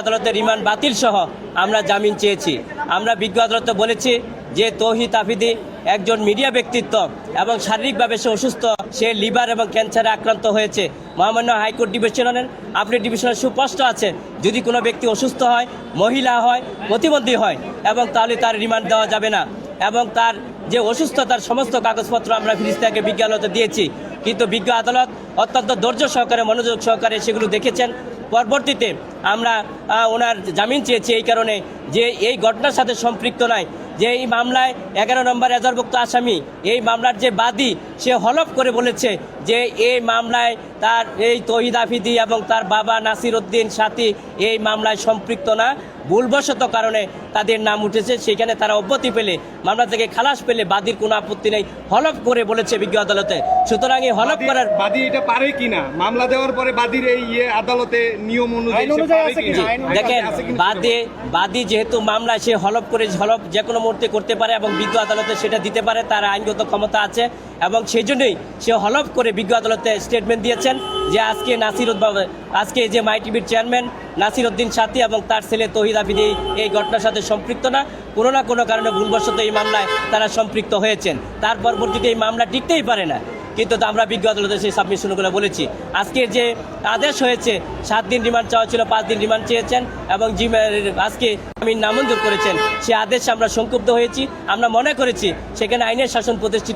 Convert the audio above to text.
আদালতের রিমান্ড বাতিল সহ আমরা জামিন চেয়েছি। আমরা বিজ্ঞ আদালতে বলেছি যে তৌহিদ আফিদি একজন মিডিয়া ব্যক্তিত্ব এবং শারীরিকভাবে সে অসুস্থ, সে লিভার এবং ক্যান্সারে আক্রান্ত হয়েছে। মহামান্য হাইকোর্ট ডিভিশনের আপনি ডিভিশনের সুস্পষ্ট আছে, যদি কোনো ব্যক্তি অসুস্থ হয়, মহিলা হয়, প্রতিবন্ধী হয়, এবং তাহলে তার রিমান্ড দেওয়া যাবে না। এবং তার যে অসুস্থতার সমস্ত কাগজপত্র আমরা ফিরিস্তাকে বিজ্ঞ আদালতে দিয়েছি। কিন্তু বিজ্ঞ আদালত অত্যন্ত ধৈর্য সহকারে, মনোযোগ সহকারে সেগুলো দেখেছেন। পরবর্তীতে আমরা ওনার জামিন চেয়েছি এই কারণে যে এই ঘটনার সাথে সম্পৃক্ত নয় যে এই মামলায় এগারো নম্বর এজারভুক্ত আসামি এই মামলার যে বাদী সে হলফ করে বলেছে যে এই মামলায় তার এই তহিদ আফিদি এবং তার বাবা নাসির উদ্দিন সাথী এই মামলায় সম্পৃক্ত না। ভুলবশত কারণে তাদের নাম উঠেছে সেখানে তারা অব্যতি পেলে মামলা থেকে খালাস পেলে বাদীর কোনো আপত্তি নেই হলফ করে বলেছে বিজ্ঞ আদালতে। সুতরাং এই হলফ বাদী- করার বাদী এটা পারে কিনা? মামলা দেওয়ার পরে বাদীর এই ইয়ে আদালতে নিয়ম অনুযায়ী দেখেন? বাদী বাদী যেহেতু মামলা সে হলফ করে হলফ যে কোনো মুহূর্তে করতে পারে এবং বিজ্ঞ আদালতে সেটা দিতে পারে, তার আইনগত ক্ষমতা আছে এবং সেই জন্যই সে হলফ করে বিজ্ঞ আদালতে স্টেটমেন্ট দিয়েছেন যে আজকে নাসির আজকে যে মাই টিভির চেয়ারম্যান নাসির উদ্দিন সাথী এবং তার ছেলে তহিদ আবিদি এই ঘটনার সাথে সম্পৃক্ত না। কোনো না কোনো কারণে ভুলবশত এই মামলায় তারা সম্পৃক্ত হয়েছেন। তার পরবর্তীতে এই মামলা টিকতেই পারে না। কিন্তু আমরা বিজ্ঞ আদালতে সেই সাবমিশনগুলো বলেছি। আজকে যে আদেশ হয়েছে, সাত দিন রিমান্ড চাওয়া ছিল, পাঁচ দিন রিমান্ড চেয়েছেন এবং আজকে আমি নামঞ্জুর করেছেন। সে আদেশ আমরা সংক্ষুব্ধ হয়েছি। আমরা মনে করেছি সেখানে আইনের শাসন প্রতিষ্ঠিত